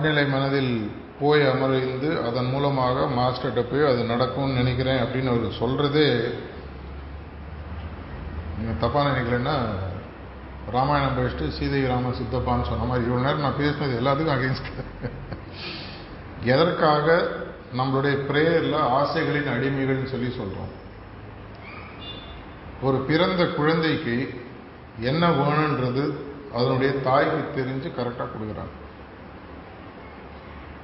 ஆழ்நிலை மனதில் போய் அமர்ந்து அதன் மூலமாக மாஸ்டர்கிட்ட போய் அது நடக்கும்னு நினைக்கிறேன் அப்படின்னு அவர் சொல்கிறதே நீங்கள் தப்பாக நினைக்கலன்னா ராமாயணம் படிச்சுட்டு சீதை ராம சித்தப்பான்னு சொன்ன மாதிரி இவ்வளோ நேரம் நான் பேசினது எல்லாத்துக்கும் அகேன்ஸ்ட் எதற்காக நம்மளுடைய ப்ரேயரில் ஆசைகளின் அடிமைகள்னு சொல்லி சொல்கிறோம் ஒரு பிறந்த குழந்தைக்கு என்ன வேணுன்றது அதனுடைய தாய்க்கு தெரிஞ்சு கரெக்டாக கொடுக்குறாங்க.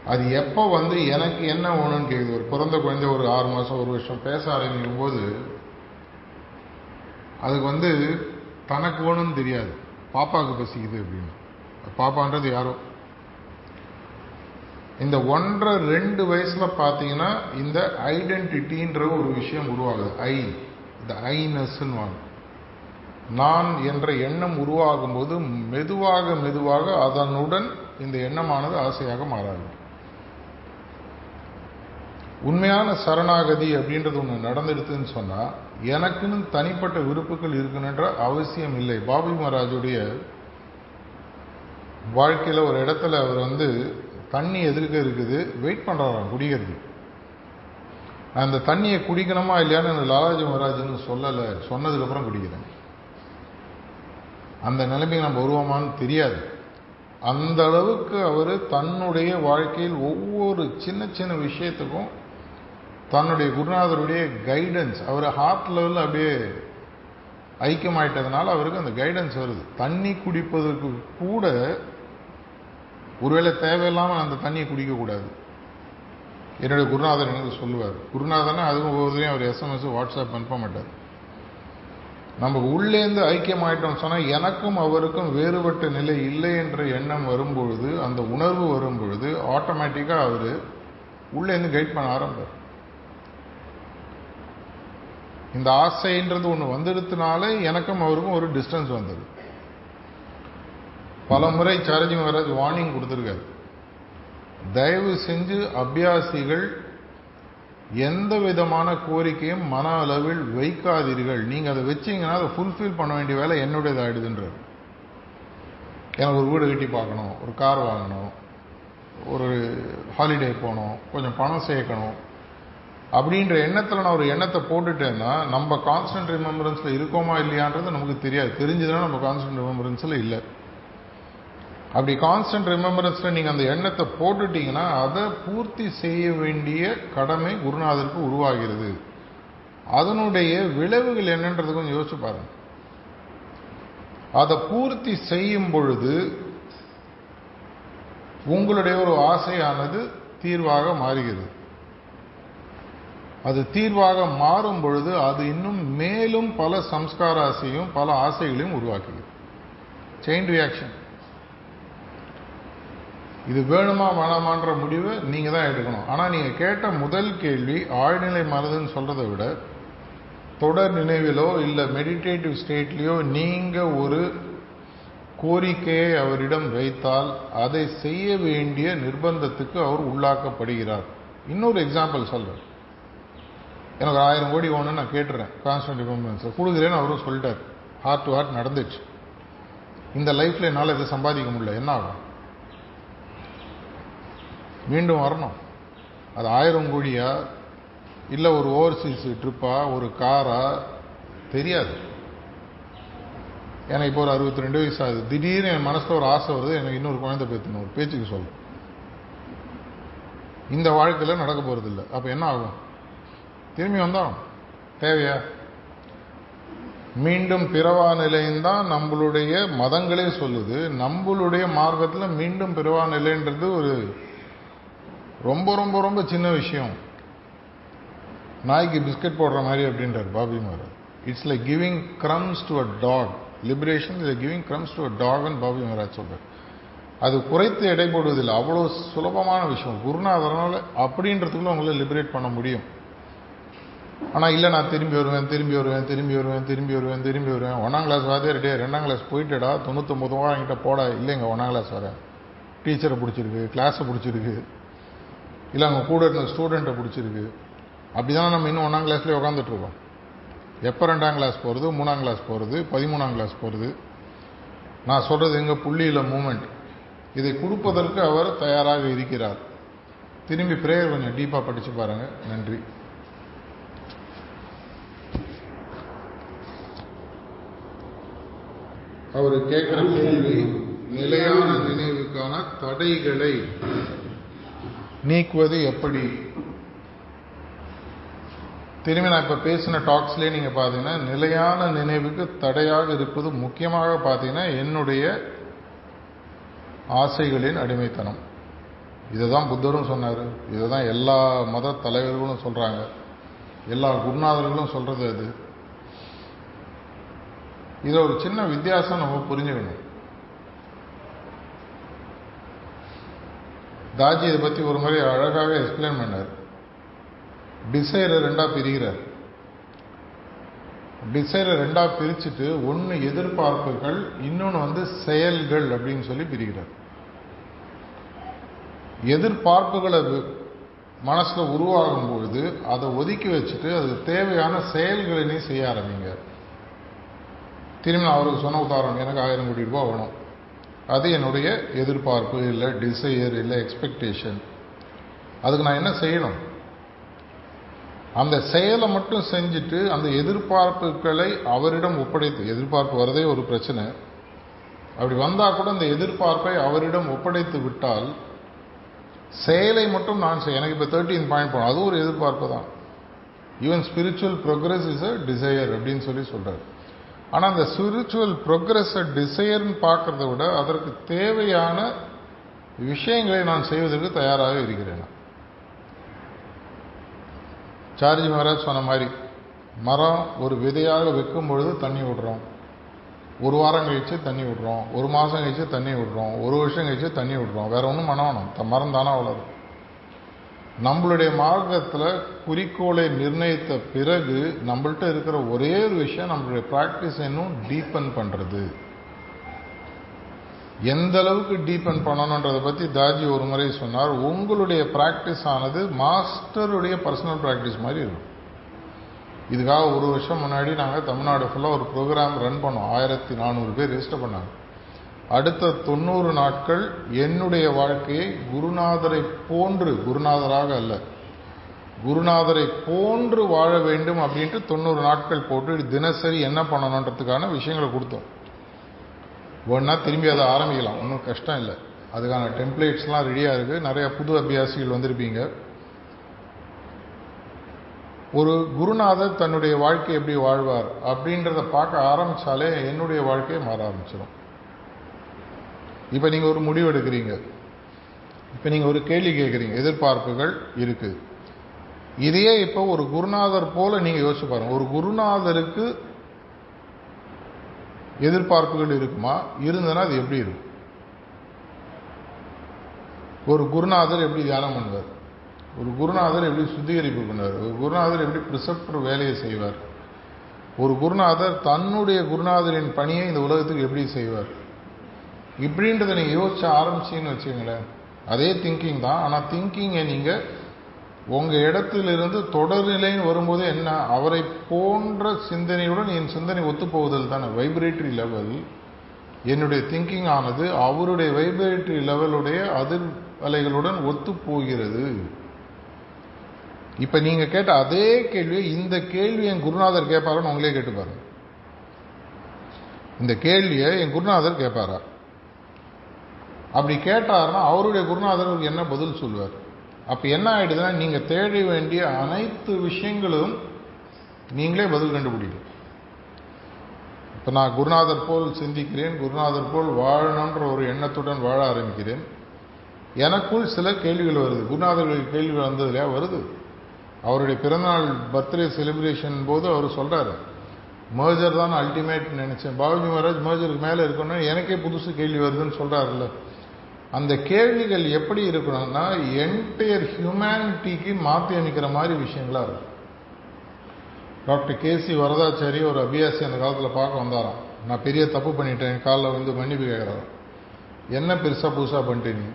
அது எப்போ வந்து எனக்கு என்ன வேணும்னு கேட்குது ஒரு பிறந்த குழந்தை ஒரு ஆறு மாதம் ஒரு வருஷம் பேச ஆரம்பிக்கும் போது அதுக்கு வந்து தனக்கு வேணும்னு தெரியாது. பாப்பாவுக்கு பசிக்குது அப்படின்னு. பாப்பான்றது யாரோ. இந்த ஒன்றரை ரெண்டு வயசில் பார்த்தீங்கன்னா இந்த ஐடென்டிட்டின்ற ஒரு விஷயம் உருவாகுது. ஐ இந்த ஐனஸ்ன்னு வாங்க நான் என்ற எண்ணம் உருவாகும் போது மெதுவாக மெதுவாக அதனுடன் இந்த எண்ணமானது ஆசையாக மாறாது. உண்மையான சரணாகதி அப்படின்றது ஒன்று நடந்துடுதுன்னு சொன்னால் எனக்குன்னு தனிப்பட்ட விருப்புகள் இருக்கணுன்ற அவசியம் இல்லை. பாபி மகாராஜுடைய வாழ்க்கையில் ஒரு இடத்துல அவர் வந்து தண்ணி எதிர்க்க இருக்குது வெயிட் பண்ணுறாராம் குடிக்கிறது. அந்த தண்ணியை குடிக்கணுமா இல்லையான்னு லாலாஜி மகாராஜ்னு சொல்லலை. சொன்னதுக்கப்புறம் குடிக்கிறேன். அந்த நிலைமைக்கு நம்ம வருவோமான்னு தெரியாது. அந்த அளவுக்கு அவர் தன்னுடைய வாழ்க்கையில் ஒவ்வொரு சின்ன சின்ன விஷயத்துக்கும் தன்னுடைய குருநாதருடைய கைடன்ஸ் அவர் ஹார்ட் லெவலில் அப்படியே ஐக்கியமாயிட்டதுனால அவருக்கு அந்த கைடன்ஸ் வருது. தண்ணி குடிப்பதற்கு கூட ஒருவேளை தேவையில்லாமல் அந்த தண்ணியை குடிக்கக்கூடாது. என்னுடைய குருநாதர் எனக்கு சொல்லுவார். குருநாதனா அதுவும் ஒவ்வொருத்தரையும் அவர் எஸ்எம்எஸ் வாட்ஸ்அப் அனுப்ப மாட்டார். நம்ம உள்ளேந்து ஐக்கியமாயிட்டோம் சொன்னால் எனக்கும் அவருக்கும் வேறுபட்ட நிலை இல்லை என்ற எண்ணம் வரும்பொழுது அந்த உணர்வு வரும்பொழுது ஆட்டோமேட்டிக்காக அவர் உள்ளேருந்து கைட் பண்ண ஆரம்பிப்பார். இந்த ஆசைன்றது ஒன்று வந்துடுறதுனால எனக்கும் அவருக்கும் ஒரு டிஸ்டன்ஸ் வந்தது. பல முறை சார்ஜிங் மகாராஜ் வார்னிங் கொடுத்துருக்காரு. தயவு செஞ்சு அபியாசிகள் எந்த விதமான கோரிக்கையும் மன அளவில் வைக்காதீர்கள். நீங்கள் அதை வச்சீங்கன்னா அதை ஃபுல்ஃபில் பண்ண வேண்டிய வேலை என்னுடையது ஆகிடுதுன்றார் எனக்கு ஒரு வீடு கட்டி பார்க்கணும் ஒரு கார் வாங்கணும் ஒரு ஹாலிடே போகணும் கொஞ்சம் பணம் சேர்க்கணும் அப்படின்ற எண்ணத்தில் நான் ஒரு எண்ணத்தை போட்டுட்டேன்னா நம்ம கான்ஸ்டன்ட் ரிமெம்பரன்ஸில் இருக்கோமா இல்லையான்றது நமக்கு தெரியாது. தெரிஞ்சதுன்னா நம்ம கான்ஸ்டன்ட் ரிமெம்பரன்ஸில் இல்லை. அப்படி கான்ஸ்டன்ட் ரிமெம்பரன்ஸில் நீங்கள் அந்த எண்ணத்தை போட்டுட்டீங்கன்னா அதை பூர்த்தி செய்ய வேண்டிய கடமை குருநாதருக்கு உருவாகிறது. அதனுடைய விளைவுகள் என்னன்றது கொஞ்சம் யோசிச்சு பாருங்க. அதை பூர்த்தி செய்யும் பொழுது உங்களுடைய ஒரு ஆசையானது தீர்வாக மாறுகிறது. அது தீர்வாக மாறும் பொழுது அது இன்னும் மேலும் பல சம்ஸ்கார ஆசையும் பல ஆசைகளையும் உருவாக்குகிறது. செயின் ரியாக்ஷன் இது வேணுமா வேணாமான்ற முடிவை நீங்கள் தான் எடுக்கணும். ஆனால் நீங்கள் கேட்ட முதல் கேள்வி ஆழ்நிலை மனதுன்னு சொல்கிறத விட தொடர் நினைவிலோ இல்லை மெடிடேட்டிவ் ஸ்டேட்லேயோ நீங்கள் ஒரு கோரிக்கையை அவரிடம் வைத்தால் அதை செய்ய வேண்டிய நிர்பந்தத்துக்கு அவர் உள்ளாக்கப்படுகிறார். இன்னொரு எக்ஸாம்பிள் சொல்கிறேன் எனக்கு ஆயிரம் கோடி ஒன்று நான் கேட்டுறேன். கான்ஸ்டன்ட் டிபெண்டன்ஸை கொடுக்குறேன்னு அவரும் சொல்லிட்டார். ஹார்ட் டு ஹார்ட் நடந்துச்சு. இந்த லைஃப்பில் என்னால் இதை சம்பாதிக்க முடியல. என்ன ஆகும்? மீண்டும் வரணும். அது ஆயிரம் கோடியா? இல்லை ஒரு ஓவர்சீஸ் ட்ரிப்பா ஒரு காரா தெரியாது. எனக்கு இப்போ ஒரு அறுபத்தி ரெண்டு வயசு ஆகுது. திடீர்னு என் மனசில் ஒரு ஆசை வருது. எனக்கு இன்னொரு குழந்தை பேத்தணும் ஒரு பேச்சுக்கு சொல்லும் இந்த வாழ்க்கையில் நடக்க போகிறது இல்லை அப்போ என்ன ஆகும்? திரும்பி வந்தோம். தேவையா? மீண்டும் பிறவா நிலைந்தான் நம்மளுடைய மதங்களே சொல்லுது. நம்மளுடைய மார்க்கத்தில் மீண்டும் பிறவா நிலைன்றது ஒரு ரொம்ப ரொம்ப ரொம்ப சின்ன விஷயம். நாய்க்கு பிஸ்கட் போடுற மாதிரி அப்படின்றார் Bobby Maharaj it's like giving crumbs to a dog liberation is giving crumbs to a டாக்னு Bobby Maharaj சொல்கிறார் அது குறைத்து எடை போடுவதில்லை. அவ்வளோ சுலபமான விஷயம். குருநாதனால் அப்படின்றதுக்குள்ள உங்களை லிபரேட் பண்ண முடியும். ஆனால் இல்லை நான் திரும்பி வருவேன் திரும்பி வருவேன் திரும்பி வருவேன் திரும்பி வருவேன் திரும்பி வருவேன். ஒன்றாம் கிளாஸ் வாதே டே ரெண்டாம் கிளாஸ் போயிட்டடா தொண்ணூற்றொம்பது ரூபா என்கிட்ட போட. இல்லைங்க ஒன்றாம் கிளாஸ் வரேன் டீச்சரை பிடிச்சிருக்கு கிளாஸை பிடிச்சிருக்கு. இல்லை அவங்க கூட இருந்த ஸ்டூடெண்ட்டை பிடிச்சிருக்கு. அப்படி தான் நம்ம இன்னும் ஒன்றாம் கிளாஸ்லேயே உட்காந்துட்ருக்கோம் எப்போ ரெண்டாம் கிளாஸ் போகிறது மூணாம் கிளாஸ் போகிறது பதிமூணாம் கிளாஸ் போகிறது நான் சொல்கிறது எங்கள் புள்ளியில் மூமெண்ட் இதை கொடுப்பதற்கு அவர் தயாராக இருக்கிறார். திரும்பி பிரேயர் கொஞ்சம் டீப்பாக படித்து பாருங்கள் நன்றி. அவர் கேட்கிற கேள்வி நிலையான நினைவுக்கான தடைகளை நீக்குவது எப்படி? திரும்பி நான் இப்போ பேசின டாக்ஸ்லேயே நீங்கள் பார்த்தீங்கன்னா நிலையான நினைவுக்கு தடையாக இருப்பது முக்கியமாக பார்த்தீங்கன்னா என்னுடைய ஆசைகளின் அடிமைத்தனம். இதை தான் புத்தரும் சொன்னார். இதை தான் எல்லா மத தலைவர்களும் சொல்கிறாங்க எல்லா குருநாதர்களும் சொல்கிறது அது. இதில் ஒரு சின்ன வித்தியாசம் நம்ம புரிஞ்சுக்கணும். தாஜி இதை பற்றி ஒரு முறை அழகாக எக்ஸ்பிளைன் பண்ணார். டிசைரை ரெண்டாக பிரிகிறார். டிசைரை ரெண்டாக பிரிச்சுட்டு ஒன்று எதிர்பார்ப்புகள் இன்னொன்று வந்து செயல்கள் அப்படின்னு சொல்லி பிரிகிறார். எதிர்பார்ப்புகளை மனசில் உருவாகும் பொழுது அதை ஒதுக்கி வச்சுட்டு அது தேவையான செயல்களை நீ செய்ய ஆரம்பிங்க. திரும்பி நான் அவருக்கு சொன்ன உதாரணம் எனக்கு ஆயிரம் கோடி ரூபாய் வேணும். அது என்னுடைய எதிர்பார்ப்பு இல்லை டிசையர் இல்லை எக்ஸ்பெக்டேஷன் அதுக்கு நான் என்ன செய்யணும்? அந்த செயலை மட்டும் செஞ்சுட்டு அந்த எதிர்பார்ப்புகளை அவரிடம் ஒப்படைத்து எதிர்பார்ப்பு வரதே ஒரு பிரச்சனை. அப்படி வந்தால் கூட அந்த எதிர்பார்ப்பை அவரிடம் ஒப்படைத்து விட்டால் செயலை மட்டும் நான் செய்ய எனக்கு இப்போ தேர்ட்டீன் பாயிண்ட் போனோம் அதுவும் ஒரு எதிர்பார்ப்பு தான். Even spiritual progress is a desire அப்படின்னு சொல்லி சொல்கிறார் ஆனால் அந்த ஸ்பிரிச்சுவல் ப்ரோக்ரஸை டிசையர்னு பார்க்குறத விட அதற்கு தேவையான விஷயங்களை நான் செய்வதற்கு தயாராக இருக்கிறேன். சார்ஜி மகாராஜ் சொன்ன மாதிரி மரம் ஒரு விதையாக வைக்கும் பொழுது தண்ணி விடுறோம். ஒரு வாரம் கழித்து தண்ணி விடுறோம். ஒரு மாதம் கழித்து தண்ணி விடுறோம். ஒரு வருஷம் கழிச்சு தண்ணி விடுறோம். வேறு ஒன்றும் மனவனம் த மரம் தானே வளரும் நம்மளுடைய மார்க்கத்தில் குறிக்கோளை நிர்ணயித்த பிறகு நம்மள்ட்ட இருக்கிற ஒரே ஒரு விஷயம் நம்மளுடைய ப்ராக்டிஸ் இன்னும் டீப்பன் பண்ணுறது எந்த அளவுக்கு டீப்பன் பண்ணணுன்றதை பற்றி தாஜி ஒரு முறை சொன்னார். உங்களுடைய ப்ராக்டிஸ் ஆனது மாஸ்டருடைய பர்சனல் ப்ராக்டிஸ் மாதிரி இருக்கும். இதுக்காக ஒரு வருஷம் முன்னாடி நாங்கள் தமிழ்நாடு ஃபுல்லாக ஒரு ப்ரோக்ராம் ரன் பண்ணோம். ஆயிரத்தி நானூறு பேர் ரெஜிஸ்டர் பண்ணாங்க. அடுத்த தொண்ணூறு நாட்கள் என்னுடைய வாழ்க்கையை குருநாதரை போன்று குருநாதராக அல்ல குருநாதரை போன்று வாழ வேண்டும் அப்படின்ட்டு தொண்ணூறு நாட்கள் போட்டு தினசரி என்ன பண்ணணுன்றதுக்கான விஷயங்களை கொடுத்தோம். ஒன்றா திரும்பி அதை ஆரம்பிக்கலாம் ஒன்றும் கஷ்டம் இல்லை. அதுக்கான டெம்ப்ளேட்ஸ்லாம் ரெடியாக இருக்குது நிறையா புது அபியாசிகள் வந்திருப்பீங்க. ஒரு குருநாதர் தன்னுடைய வாழ்க்கை எப்படி வாழ்வார் அப்படின்றத பார்க்க ஆரம்பித்தாலே என்னுடைய வாழ்க்கையை மாற ஆரம்பிச்சிடும் இப்போ நீங்கள் ஒரு முடிவு எடுக்கிறீங்க. இப்போ நீங்கள் ஒரு கேள்வி கேட்குறீங்க. எதிர்பார்ப்புகள் இருக்குது இதையே இப்போ ஒரு குருநாதர் போல நீங்கள் யோசிச்சு பாருங்கள் ஒரு குருநாதருக்கு எதிர்பார்ப்புகள் இருக்குமா? இருந்ததுன்னா அது எப்படி இருக்கும்? ஒரு குருநாதர் எப்படி தியானம் பண்ணுவார்? ஒரு குருநாதர் எப்படி சுத்திகரிப்பு பண்ணுவார்? ஒரு குருநாதர் எப்படி ப்ரிசப்டர் வேலையை செய்வார்? ஒரு குருநாதர் தன்னுடைய குருநாதரின் பணியை இந்த உலகத்துக்கு எப்படி செய்வார்? இப்படின்றத நீங்கள் யோசிச்ச ஆரம்பிச்சிங்கன்னு வச்சுங்களேன் அதே திங்கிங் தான். ஆனால் திங்கிங்கை நீங்கள் உங்கள் இடத்திலிருந்து தொடர்நிலைன்னு வரும்போது என்ன அவரை போன்ற சிந்தனையுடன் என் சிந்தனை ஒத்துப்போவதில் தானே. வைப்ரேட்டரி லெவல் என்னுடைய திங்கிங் ஆனது அவருடைய வைப்ரேட்டரி லெவலுடைய அதிர் அலைகளுடன் இப்போ நீங்கள் கேட்ட அதே கேள்வியை இந்த கேள்வி என் குருநாதர் கேட்பாரான்னு உங்களே கேட்டு பாருங்க இந்த கேள்வியை என் குருநாதர் கேட்பாரா? அப்படி கேட்டார்னா அவருடைய குருநாதருக்கு என்ன பதில் சொல்லுவார்? அப்போ என்ன ஆயிடுதுன்னா நீங்கள் தேட வேண்டிய அனைத்து விஷயங்களும் நீங்களே பதில் கண்டுபிடிக்கும் இப்போ நான் குருநாதர் போல் சிந்திக்கிறேன் குருநாதர் போல் வாழணுன்ற ஒரு எண்ணத்துடன் வாழ ஆரம்பிக்கிறேன். எனக்குள் சில கேள்விகள் வருது. குருநாதர்களுக்கு கேள்விகள் வந்ததுலையா? வருது. அவருடைய பிறந்தநாள் பர்த்டே செலிப்ரேஷன் போது அவர் சொல்கிறாரு மேஜர் தான் அல்டிமேட் நினச்சேன். பாபுஜி மகாராஜ் மேஜருக்கு மேலே இருக்கணும்னு எனக்கே புதுசு கேள்வி வருதுன்னு சொல்கிறாருல்ல அந்த கேள்விகள் எப்படி இருக்கணும்னா என்டையர் ஹியூமனிட்டிக்கு மாற்றி அமைக்கிற மாதிரி விஷயங்களா இருக்கும். டாக்டர் கேசி வரதாச்சாரி ஒரு அபியாசி அந்த காலத்தில் பார்க்க வந்தாராம். நான் பெரிய தப்பு பண்ணிட்டேன் காலில் வந்து மன்னிப்பு கேட்குறாரு என்ன பெருசாக புதுசாக பண்ணிட்டு நீ?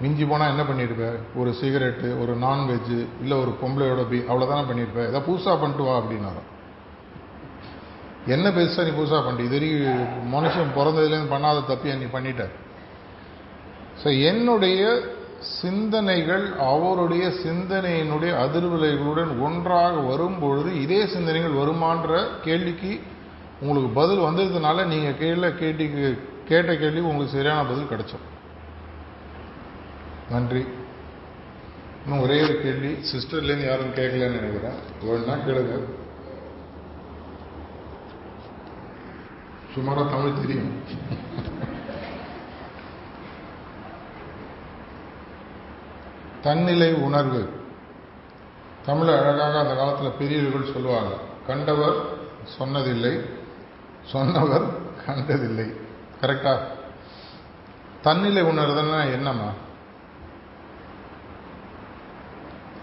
மிஞ்சி போனால் என்ன பண்ணியிருப்ப ஒரு சிகரெட்டு ஒரு நான்வெஜ்ஜு இல்லை ஒரு பொம்பளையோட பி அவ்வளோதானே பண்ணியிருப்ப ஏதாவது புதுசாக பண்ணிட்டு வா அப்படின்னாராம் என்ன பெருசாக நீ புதுசாக பண்ணிட்டு? இது வரைக்கும் மனுஷன் பிறந்ததுலேருந்து பண்ணாத தப்பியா நீ பண்ணிட்ட? ஸோ என்னுடைய சிந்தனைகள் அவருடைய சிந்தனையினுடைய அதிர்வலைகளுடன் ஒன்றாக வரும்பொழுது இதே சிந்தனைகள் வருமான்ற கேள்விக்கு உங்களுக்கு பதில் வந்ததுனால நீங்கள் கீழே கேட்டி கேட்ட கேள்வி உங்களுக்கு சரியான பதில் கிடைச்சோம் நன்றி. இன்னும் ஒரே ஒரு கேள்வி. சிஸ்டர்லேருந்து யாரும் கேட்கலன்னு நினைக்கிறேன். ஒன்றா கேளுங்க. சுமாராக தமிழ் தெரியும். தன்னிலை உணர்வு. தமிழ் அழகாக அந்த காலத்தில் பெரியவர்கள் சொல்லுவாங்க கண்டவர் சொன்னதில்லை சொன்னவர் கண்டதில்லை. கரெக்டா தன்னிலை உணர்வுன்னா என்னம்மா?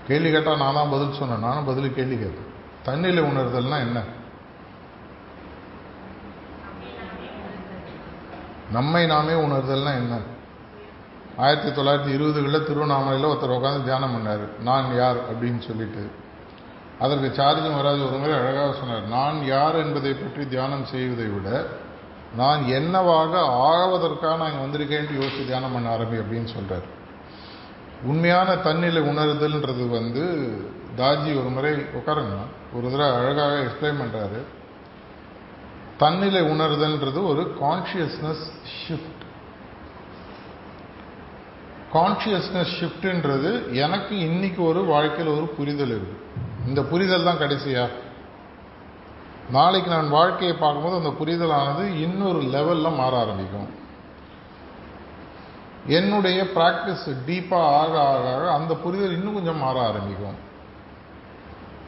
கேள்வி கேட்டால் நான் தான் பதில் சொன்னேன் நானும் பதில் கேள்வி கேட்பேன் தன்னிலை உணர்தல்னா என்ன? நம்மை நாமே உணர்தல்னா என்ன? ஆயிரத்தி தொள்ளாயிரத்தி இருபதுகளில் திருவண்ணாமலையில் ஒருத்தர் உட்காந்து தியானம் பண்ணார். நான் யார் அப்படின்னு சொல்லிட்டு. அதற்கு சார்ஜி மகாராஜ் ஒரு முறை அழகாக சொன்னார் நான் யார் என்பதை பற்றி தியானம் செய்வதை விட நான் என்னவாக ஆவதற்காக நான் இங்கே வந்திருக்கேன்ட்டு யோசித்து தியானம் பண்ண ஆரம்பி அப்படின்னு சொல்கிறார் உண்மையான தன்னிலை உணர்தல்ன்றது வந்து தாஜி ஒரு முறை உட்காருங்க ஒரு தடவை அழகாக எக்ஸ்பிளைன் பண்ணுறாரு தன்னிலை உணர்தல்ன்றது ஒரு கான்ஷியஸ்னஸ் ஷிஃப்ட் கான்ஷியஸ்னஸ் ஷிஃப்ட்டுன்றது எனக்கு இன்னைக்கு ஒரு வாழ்க்கையில் ஒரு புரிதல் இருக்கு. இந்த புரிதல் தான் கடைசியா? நாளைக்கு நான் வாழ்க்கையை பார்க்கும்போது அந்த புரிதலானது இன்னொரு லெவலில் மாற ஆரம்பிக்கும். என்னுடைய ப்ராக்டிஸ் டீப்பாக ஆக ஆக ஆக அந்த புரிதல் இன்னும் கொஞ்சம் மாற ஆரம்பிக்கும்.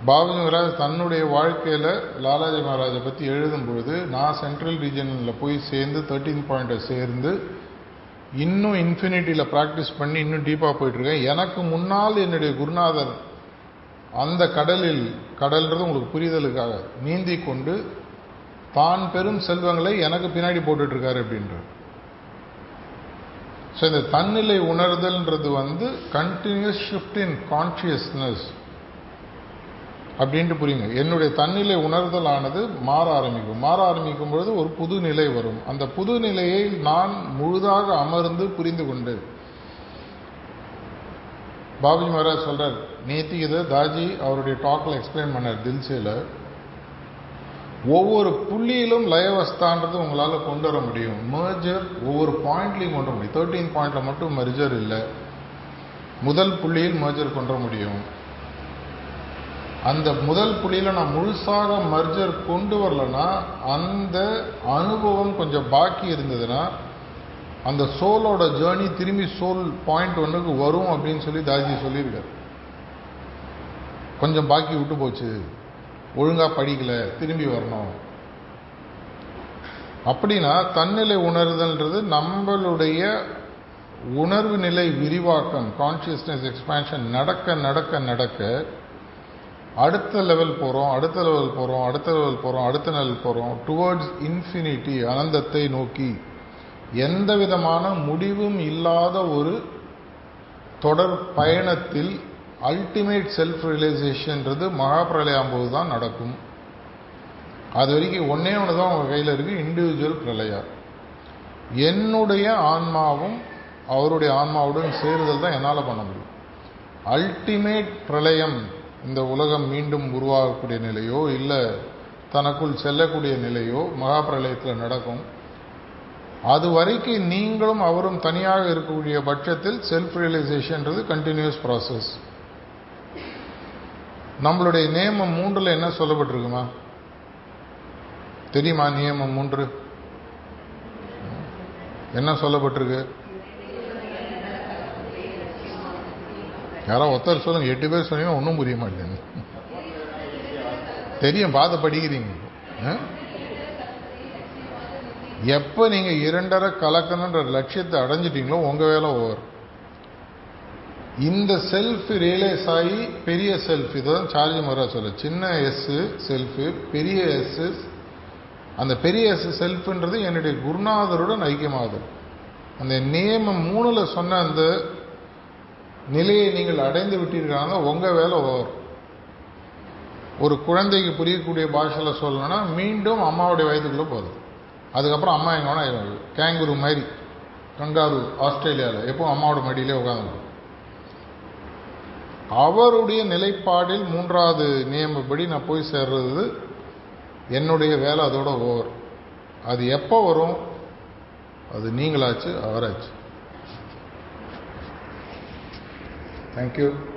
பாபுஜி மகாராஜ் தன்னுடைய வாழ்க்கையில் லாலாஜி மகாராஜை பற்றி எழுதும் பொழுது நான் சென்ட்ரல் ரீஜனில் போய் சேர்ந்து தேர்ட்டீன் பாயிண்ட்டை சேர்ந்து இன்னும் இன்ஃபினிட்டியில் ப்ராக்டிஸ் பண்ணி இன்னும் டீப்பாக போயிட்டுருக்கேன். எனக்கு முன்னால் என்னுடைய குருநாதர் அந்த கடலில் கடல்ன்றது உங்களுக்கு புரிதலுக்காக நீந்தி கொண்டு தான் பெரும் செல்வங்களை எனக்கு பின்னாடி போட்டுட்ருக்காரு அப்படின்ற ஸோ இந்த தன்னிலை உணர்தல்ன்றது வந்து கண்டினியூஸ் ஷிஃப்ட் இன் கான்ஷியஸ்னஸ் அப்படின்ட்டு புரியுங்க. என்னுடைய தன்னிலை உணர்தலானது மாற ஆரம்பிக்கும். மாற ஆரம்பிக்கும் பொழுது ஒரு புது நிலை வரும். அந்த புது நிலையை நான் முழுதாக அமர்ந்து புரிந்து கொண்டு. பாபுஜி மகாராஜ் சொல்கிறார் நேத்தி இதை தாஜி அவருடைய டாக்கில் எக்ஸ்பிளைன் பண்ணார் தில்சேல ஒவ்வொரு புள்ளியிலும் லயவஸ்தான்றது உங்களால் கொண்டு வர முடியும். மர்ஜர் ஒவ்வொரு பாயிண்ட்லையும் கொண்டு வர முடியும். தேர்ட்டீன் பாயிண்டில் மட்டும் மர்ஜர் இல்லை. முதல் புள்ளியில் மர்ஜர் கொண்டு வர முடியும். அந்த முதல் புள்ளியில் நான் முழுசாக மர்ஜர் கொண்டு வரலன்னா அந்த அனுபவம் கொஞ்சம் பாக்கி இருந்ததுன்னா அந்த சோலோட ஜேர்னி திரும்பி சோல் பாயிண்ட் ஒன்றுக்கு வரும் அப்படின்னு சொல்லி தாஜி சொல்லியிருக்காரு. கொஞ்சம் பாக்கி விட்டு போச்சு. ஒழுங்காக படிக்கல. திரும்பி வரணும். அப்படின்னா தன்னிலை உணர்தல்ன்றது நம்மளுடைய உணர்வு நிலை விரிவாக்கம் கான்ஷியஸ்னஸ் எக்ஸ்பேன்ஷன் நடக்க நடக்க நடக்க அடுத்த லெவல் போகிறோம் அடுத்த லெவல் போகிறோம் அடுத்த லெவல் போகிறோம் அடுத்த லெவல் போகிறோம் டுவர்ட்ஸ் இன்ஃபினிட்டி அனந்தத்தை நோக்கி. எந்த விதமான முடிவும் இல்லாத ஒரு தொடர் பயணத்தில் அல்டிமேட் செல்ஃப் ரியலைசேஷன்ன்றது மகாபிரளயாம்போது தான் நடக்கும். அது வரைக்கும் ஒன்னே ஒன்று தான் உங்கள் கையில் இருக்குது இண்டிவிஜுவல் பிரளயா. என்னுடைய ஆன்மாவும் அவருடைய ஆன்மாவுடன் சேருதல் தான் என்னால் பண்ண முடியும். அல்டிமேட் பிரளயம் இந்த உலகம் மீண்டும் உருவாகக்கூடிய நிலையோ இல்லை தனக்குள் செல்லக்கூடிய நிலையோ மகாபிரளயத்தில் நடக்கும். அது வரைக்கும் நீங்களும் அவரும் தனியாக இருக்கக்கூடிய பட்சத்தில் செல்ஃப் ரியலைசேஷன்றது கண்டினியூஸ் ப்ராசஸ் நம்மளுடைய நியமம் மூன்றில் என்ன சொல்லப்பட்டிருக்குமா? தெரியுமா நியமம் மூன்று? என்ன சொல்லப்பட்டிருக்கு? யாரோ ஒருத்தர் சொல்லுங்க எட்டு பேர் சொன்னீங்கன்னா ஒன்றும் புரிய மாட்டேங்குது. தெரியும் பார்த்து படிக்கிறீங்க. எப்போ நீங்கள் இரண்டரை கலக்கணுன்ற லட்சியத்தை அடைஞ்சிட்டீங்களோ உங்க வேலை ஓவர் இந்த செல்ஃப் ரியலைஸ் ஆகி பெரிய செல்ஃப் இதுதான் சார்ஜி மரா சொல்ல சின்ன எஸ்ஸு செல்ஃபு பெரிய எஸ்ஸு அந்த பெரிய எஸ் செல்ஃப்ன்றது என்னுடைய குருநாதருடன் ஐக்கியமாகுது. அந்த நியமம் மூணில் சொன்ன அந்த நிலையை நீங்கள் அடைந்து விட்டீர்களாங்க உங்கள் வேலை ஓவர் ஒரு குழந்தைக்கு புரியக்கூடிய பாஷையில் சொல்லணும்னா மீண்டும் அம்மாவுடைய வயதுக்குள்ளே போகுது அதுக்கப்புறம் அம்மா எங்கே வேணா கேங்குரு மாதிரி கங்காரு ஆஸ்திரேலியாவில் எப்போ அம்மாவோட மடியிலே உட்காந்து அவருடைய நிலைப்பாடில் மூன்றாவது நியமப்படி நான் போய் சேர்றது என்னுடைய வேலை அதோட ஓவர். அது எப்போ வரும்? அது நீங்களாச்சு அவராச்சு. Thank you.